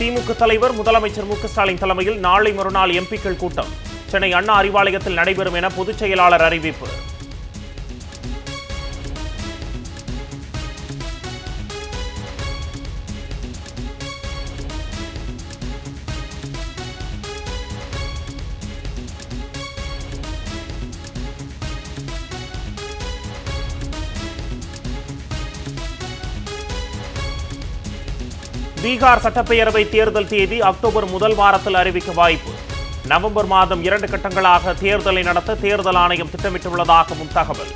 திமுக தலைவர் முதலமைச்சர் மு ஸ்டாலின் தலைமையில் நாளை மறுநாள் எம்பிக்கள் கூட்டம். சென்னை அண்ணா அறிவாலயத்தில் நடைபெறும் என பொதுச் செயலாளர் அறிவிப்பு. பீகார் சட்டப்பேரவை தேர்தல் தேதி அக்டோபர் முதல் வாரத்தில் அறிவிக்க வாய்ப்பு. நவம்பர் மாதம் இரண்டு கட்டங்களாக தேர்தலை நடத்த தேர்தல் ஆணையம் திட்டமிட்டுள்ளதாகவும் தகவல்.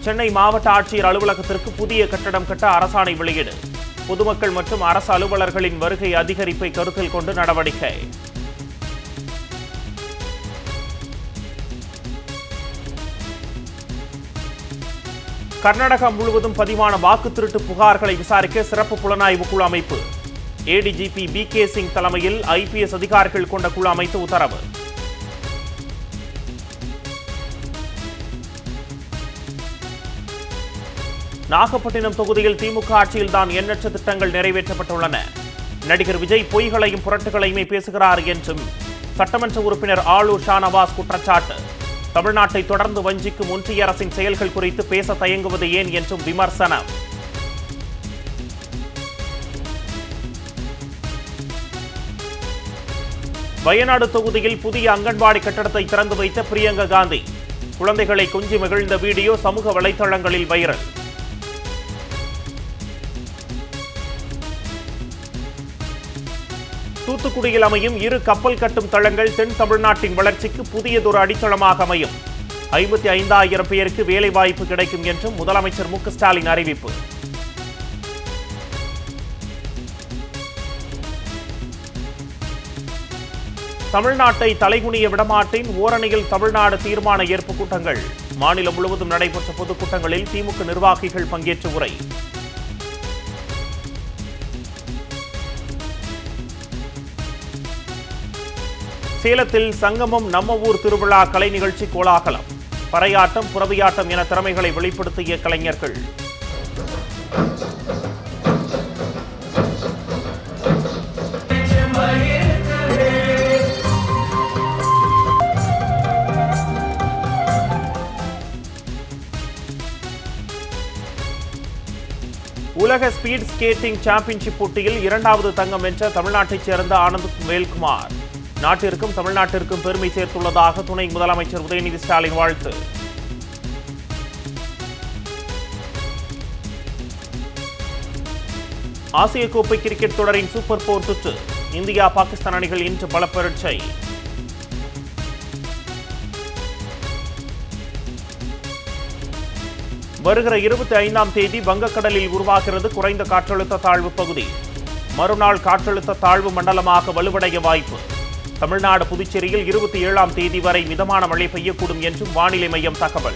சென்னை மாவட்ட ஆட்சியர் அலுவலகத்திற்கு புதிய கட்டடம் கட்ட அரசாணை வெளியீடு. பொதுமக்கள் மற்றும் அரசு அலுவலர்களின் வருகை அதிகரிப்பை கருத்தில் கொண்டு நடவடிக்கை. கர்நாடகா முழுவதும் பதிவான வாக்கு திருட்டு புகார்களை விசாரிக்க சிறப்பு புலனாய்வு குழு அமைப்பு. ஏடிஜிபி பி கே சிங் தலைமையில் ஐபிஎஸ் அதிகாரிகள் கொண்ட குழு அமைத்து உத்தரவு. நாகப்பட்டினம் தொகுதியில் திமுக ஆட்சியில்தான் எண்ணற்ற திட்டங்கள் நிறைவேற்றப்பட்டுள்ளன. நடிகர் விஜய் பொய்களையும் புரட்டுகளையுமே பேசுகிறார் என்றும் சட்டமன்ற உறுப்பினர் ஆளூர் ஷானவாஸ் குற்றச்சாட்டு. தமிழ்நாட்டை தொடர்ந்து வஞ்சிக்கும் ஒன்றிய அரசின் செயல்கள் குறித்து பேச தயங்குவது ஏன் என்றும் விமர்சனம். வயநாடு தொகுதியில் புதிய அங்கன்வாடி கட்டடத்தை திறந்து வைத்த பிரியங்கா காந்தி. குழந்தைகளை கொஞ்சி மகிழ்ந்த வீடியோ சமூக வலைதளங்களில் வைரல். தூத்துக்குடியில் அமையும் இரு கப்பல் கட்டும் தளங்கள் தென் தமிழ்நாட்டின் வளர்ச்சிக்கு புதியதொரு அடித்தளமாக அமையும். ஐம்பத்தி ஐந்தாயிரம் பேருக்கு வேலைவாய்ப்பு கிடைக்கும் என்றும் முதலமைச்சர் மு ஸ்டாலின் அறிவிப்பு. தமிழ்நாட்டை தலைகுனிய விடமாட்டின் ஓரணியில் தமிழ்நாடு தீர்மான ஏற்பு கூட்டங்கள். மாநிலம் முழுவதும் நடைபெற்ற பொதுக்கூட்டங்களில் திமுக நிர்வாகிகள் பங்கேற்று உரை. சேலத்தில் சங்கமம் நம்ம ஊர் திருவிழா கலை நிகழ்ச்சி கோலாகலம். பறையாட்டம் புறவியாட்டம் என திறமைகளை வெளிப்படுத்திய கலைஞர்கள். உலக ஸ்பீட் ஸ்கேட்டிங் சாம்பியன்ஷிப் போட்டியில் இரண்டாவது தங்கம் வென்ற தமிழ்நாட்டைச் சேர்ந்த ஆனந்த் வேல்குமார். நாட்டிற்கும் தமிழ்நாட்டிற்கும் பெருமை சேர்த்துள்ளதாக துணை முதலமைச்சர் உதயநிதி ஸ்டாலின் வாழ்த்து. ஆசிய கோப்பை கிரிக்கெட் தொடரின் சூப்பர் போர் சுற்று. இந்தியா பாகிஸ்தான் அணிகள் இன்று பல பரீட்சை வருகிற இருபத்தி ஐந்தாம் தேதி வங்கக்கடலில் உருவாகிறது குறைந்த காற்றழுத்த தாழ்வு பகுதி. மறுநாள் காற்றழுத்த தாழ்வு மண்டலமாக வலுவடைய வாய்ப்பு. தமிழ்நாடு புதுச்சேரியில் இருபத்தி ஏழாம் தேதி வரை மிதமான மழை பெய்யக்கூடும் என்றும் வானிலை மையம் தகவல்.